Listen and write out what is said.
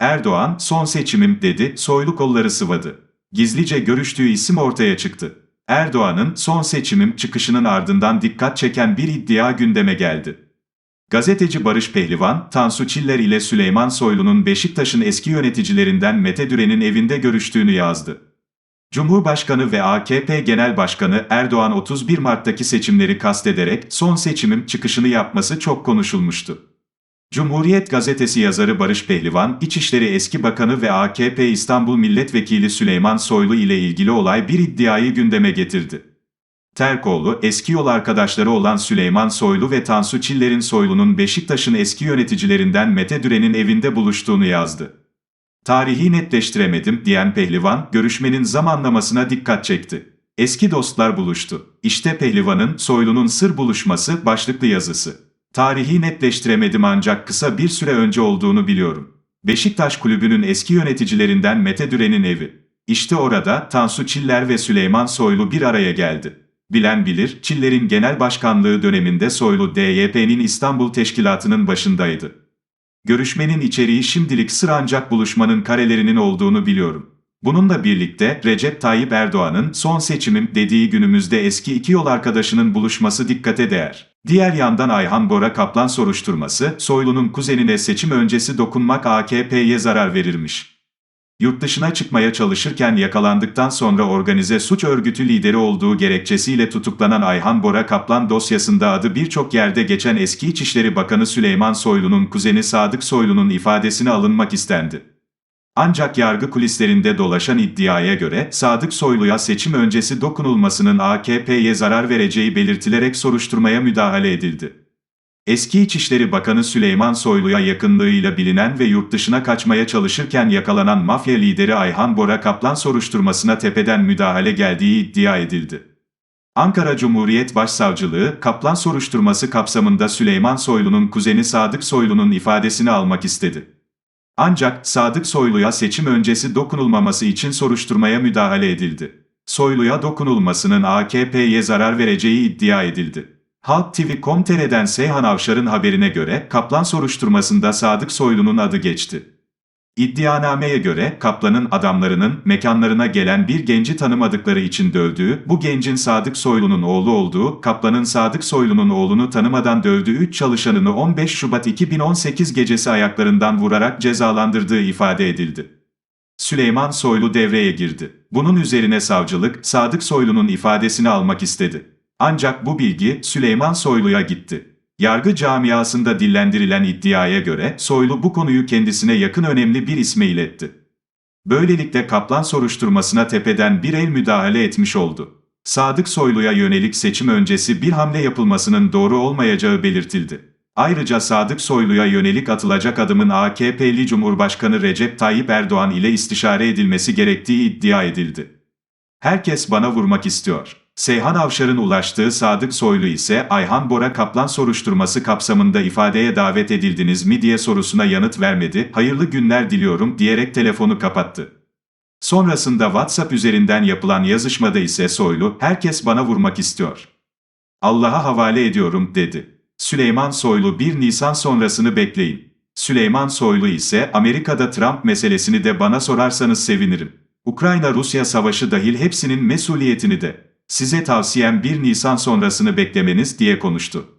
Erdoğan, son seçimim dedi, soylu kolları sıvadı. Gizlice görüştüğü isim ortaya çıktı. Erdoğan'ın son seçimim çıkışının ardından dikkat çeken bir iddia gündeme geldi. Gazeteci Barış Pehlivan, Tansu Çiller ile Süleyman Soylu'nun Beşiktaş'ın eski yöneticilerinden Mete Düren'in evinde görüştüğünü yazdı. Cumhurbaşkanı ve AKP Genel Başkanı Erdoğan 31 Mart'taki seçimleri kastederek son seçimim çıkışını yapması çok konuşulmuştu. Cumhuriyet Gazetesi yazarı Barış Pehlivan, İçişleri Eski Bakanı ve AKP İstanbul Milletvekili Süleyman Soylu ile ilgili olay bir iddiayı gündeme getirdi. Terkoğlu, eski yol arkadaşları olan Süleyman Soylu ve Tansu Çiller'in Soylu'nun Beşiktaş'ın eski yöneticilerinden Mete Düren'in evinde buluştuğunu yazdı. Tarihi netleştiremedim diyen Pehlivan, görüşmenin zamanlamasına dikkat çekti. Eski dostlar buluştu. İşte Pehlivan'ın Soylu'nun sır buluşması başlıklı yazısı. Tarihi netleştiremedim ancak kısa bir süre önce olduğunu biliyorum. Beşiktaş kulübünün eski yöneticilerinden Mete Düren'in evi. İşte orada Tansu Çiller ve Süleyman Soylu bir araya geldi. Bilen bilir, Çiller'in genel başkanlığı döneminde Soylu DYP'nin İstanbul Teşkilatı'nın başındaydı. Görüşmenin içeriği şimdilik sır ancak buluşmanın karelerinin olduğunu biliyorum. Bununla birlikte Recep Tayyip Erdoğan'ın son seçimim dediği günümüzde eski iki yol arkadaşının buluşması dikkate değer. Diğer yandan Ayhan Bora Kaplan soruşturması, Soylu'nun kuzenine seçim öncesi dokunmak AKP'ye zarar verirmiş. Yurt dışına çıkmaya çalışırken yakalandıktan sonra organize suç örgütü lideri olduğu gerekçesiyle tutuklanan Ayhan Bora Kaplan dosyasında adı birçok yerde geçen eski İçişleri Bakanı Süleyman Soylu'nun kuzeni Sadık Soylu'nun ifadesine alınmak istendi. Ancak yargı kulislerinde dolaşan iddiaya göre Sadık Soylu'ya seçim öncesi dokunulmasının AKP'ye zarar vereceği belirtilerek soruşturmaya müdahale edildi. Eski İçişleri Bakanı Süleyman Soylu'ya yakınlığıyla bilinen ve yurt dışına kaçmaya çalışırken yakalanan mafya lideri Ayhan Bora Kaplan soruşturmasına tepeden müdahale geldiği iddia edildi. Ankara Cumhuriyet Başsavcılığı, Kaplan soruşturması kapsamında Süleyman Soylu'nun kuzeni Sadık Soylu'nun ifadesini almak istedi. Ancak Sadık Soylu'ya seçim öncesi dokunulmaması için soruşturmaya müdahale edildi. Soylu'ya dokunulmasının AKP'ye zarar vereceği iddia edildi. Halk TV.com.tr'den Seyhan Avşar'ın haberine göre Kaplan soruşturmasında Sadık Soylu'nun adı geçti. İddianameye göre Kaplan'ın adamlarının mekanlarına gelen bir genci tanımadıkları için dövdüğü, bu gencin Sadık Soylu'nun oğlu olduğu, Kaplan'ın Sadık Soylu'nun oğlunu tanımadan dövdüğü 3 çalışanını 15 Şubat 2018 gecesi ayaklarından vurarak cezalandırdığı ifade edildi. Süleyman Soylu devreye girdi. Bunun üzerine savcılık, Sadık Soylu'nun ifadesini almak istedi. Ancak bu bilgi Süleyman Soylu'ya gitti. Yargı camiasında dillendirilen iddiaya göre Soylu bu konuyu kendisine yakın önemli bir isme iletti. Böylelikle Kaplan soruşturmasına tepeden bir el müdahale etmiş oldu. Sadık Soylu'ya yönelik seçim öncesi bir hamle yapılmasının doğru olmayacağı belirtildi. Ayrıca Sadık Soylu'ya yönelik atılacak adımın AKP'li Cumhurbaşkanı Recep Tayyip Erdoğan ile istişare edilmesi gerektiği iddia edildi. Herkes bana vurmak istiyor. Seyhan Avşar'ın ulaştığı Sadık Soylu ise Ayhan Bora Kaplan soruşturması kapsamında ifadeye davet edildiniz mi diye sorusuna yanıt vermedi, hayırlı günler diliyorum diyerek telefonu kapattı. Sonrasında WhatsApp üzerinden yapılan yazışmada ise Soylu, herkes bana vurmak istiyor. Allah'a havale ediyorum dedi. Süleyman Soylu 1 Nisan sonrasını bekleyin. Süleyman Soylu ise Amerika'da Trump meselesini de bana sorarsanız sevinirim. Ukrayna-Rusya savaşı dahil hepsinin mesuliyetini de. Size tavsiyem 1 Nisan sonrasını beklemeniz diye konuştu.